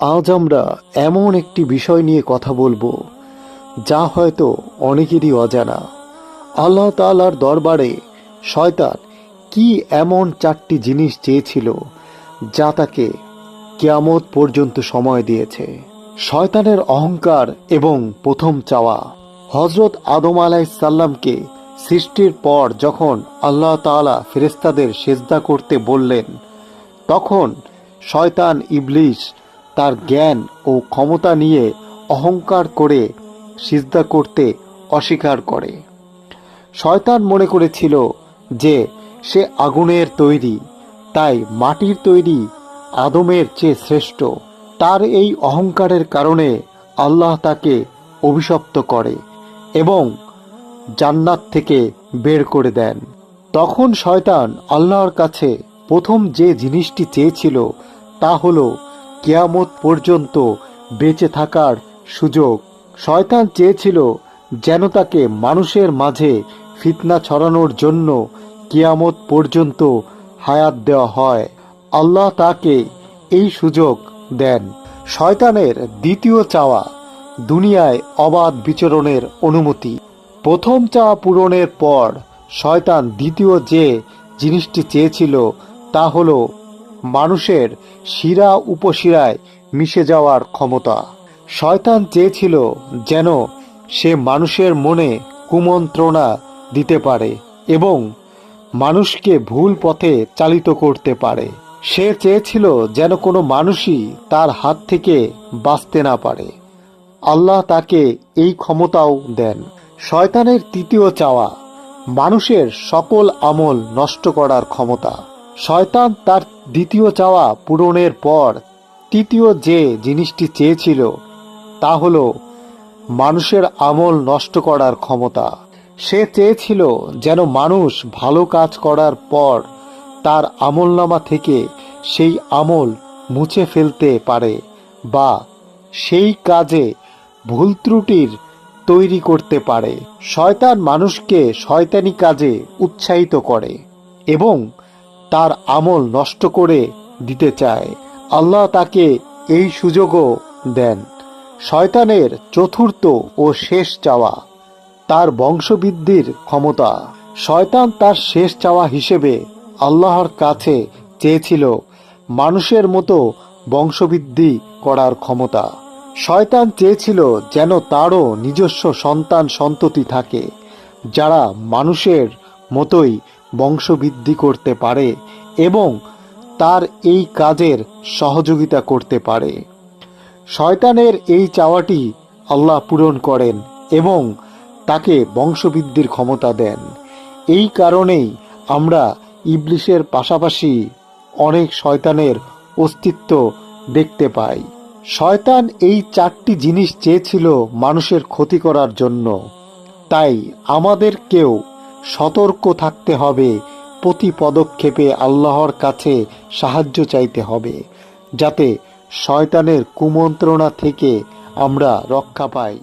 আজ আমরা এমন একটি বিষয় নিয়ে কথা বলব, যা হয়তো অনেকেরই অজানা। আল্লাহ তাআলার দরবারে শয়তান কি এমন চারটি জিনিস চেয়েছিল, যা তাকে কেয়ামত পর্যন্ত সময় দিয়েছে? শয়তানের অহংকার এবং প্রথম চাওয়া। হজরত আদম আলাইসাল্লামকে সৃষ্টির পর যখন আল্লাহ তাআলা ফেরেস্তাদের সেজদা করতে বললেন, তখন শয়তান ইবলিশ তার জ্ঞান ও ক্ষমতা নিয়ে অহংকার করে সিজদা করতে অস্বীকার করে। শয়তান মনে করেছিল যে সে আগুনের তৈরি, তাই মাটির তৈরি আদমের চেয়ে শ্রেষ্ঠ। তার এই অহংকারের কারণে আল্লাহ তাকে অভিশপ্ত করে এবং জান্নাত থেকে বের করে দেন। তখন শয়তান আল্লাহর কাছে প্রথম যে জিনিসটি চেয়েছিল তা হলো কেয়ামত পর্যন্ত বেঁচে থাকার সুযোগ। শয়তান চেয়েছিল যেন তাকে মানুষের মাঝে ফিতনা ছড়ানোর জন্য কিয়ামত পর্যন্ত হায়াত দেওয়া হয়। আল্লাহ তাকে এই সুযোগ দেন। শয়তানের দ্বিতীয় চাওয়া দুনিয়ায় অবাধ বিচরণের অনুমতি। প্রথম চাওয়া পূরণের পর শয়তান দ্বিতীয় যে জিনিসটি চেয়েছিল তা হলো মানুষের শিরা উপশিরায় মিশে যাওয়ার ক্ষমতা। শয়তান চেয়েছিল যেন সে মানুষের মনে কুমন্ত্রণা দিতে পারে এবং মানুষকে ভুল পথে চালিত করতে পারে। সে চেয়েছিল যেন কোনো মানুষই তার হাত থেকে বাঁচতে না পারে। আল্লাহ তাকে এই ক্ষমতাও দেন। শয়তানের তৃতীয় চাওয়া, মানুষের সকল আমল নষ্ট করার ক্ষমতা। শয়তান তার দ্বিতীয় চাওয়া পূরণের পর তৃতীয় যে জিনিসটি চেয়েছিল, তা হল মানুষের আমল নষ্ট করার ক্ষমতা। সে চেয়েছিল যেন মানুষ ভালো কাজ করার পর তার আমলনামা থেকে সেই আমল মুছে ফেলতে পারে বা সেই কাজে ভুল ত্রুটির তৈরি করতে পারে। শয়তান মানুষকে শয়তানি কাজে উৎসাহিত করে এবং তার আমল নষ্ট করে দিতে চায়। আল্লাহ তাকে এই সুযোগও দেন। শয়তানের চতুর্থ ও শেষ চাওয়া, তার বংশবৃদ্ধির ক্ষমতা। শয়তান তার শেষ চাওয়া হিসেবে আল্লাহর কাছে চেয়েছিল মানুষের মতো বংশবৃদ্ধি করার ক্ষমতা। শয়তান চেয়েছিল যেন তারও নিজস্ব সন্তান সন্ততি থাকে, যারা মানুষের মতোই বংশবৃদ্ধি করতে পারে এবং তার এই কাজের সহযোগিতা করতে পারে। শয়তানের এই চাওয়াটি আল্লাহ পূরণ করেন এবং তাকে বংশবৃদ্ধির ক্ষমতা দেন। এই কারণেই আমরা ইবলিশের পাশাপাশি অনেক শয়তানের অস্তিত্ব দেখতে পাই। শয়তান এই চারটি জিনিস চেয়েছিল মানুষের ক্ষতি করার জন্য। তাই আমাদেরকেও সতর্ক থাকতে হবে। প্রতি পদক্ষেপে আল্লাহর কাছে সাহায্য চাইতে হবে, যাতে শয়তানের কুমন্ত্রণা থেকে আমরা রক্ষা পাই।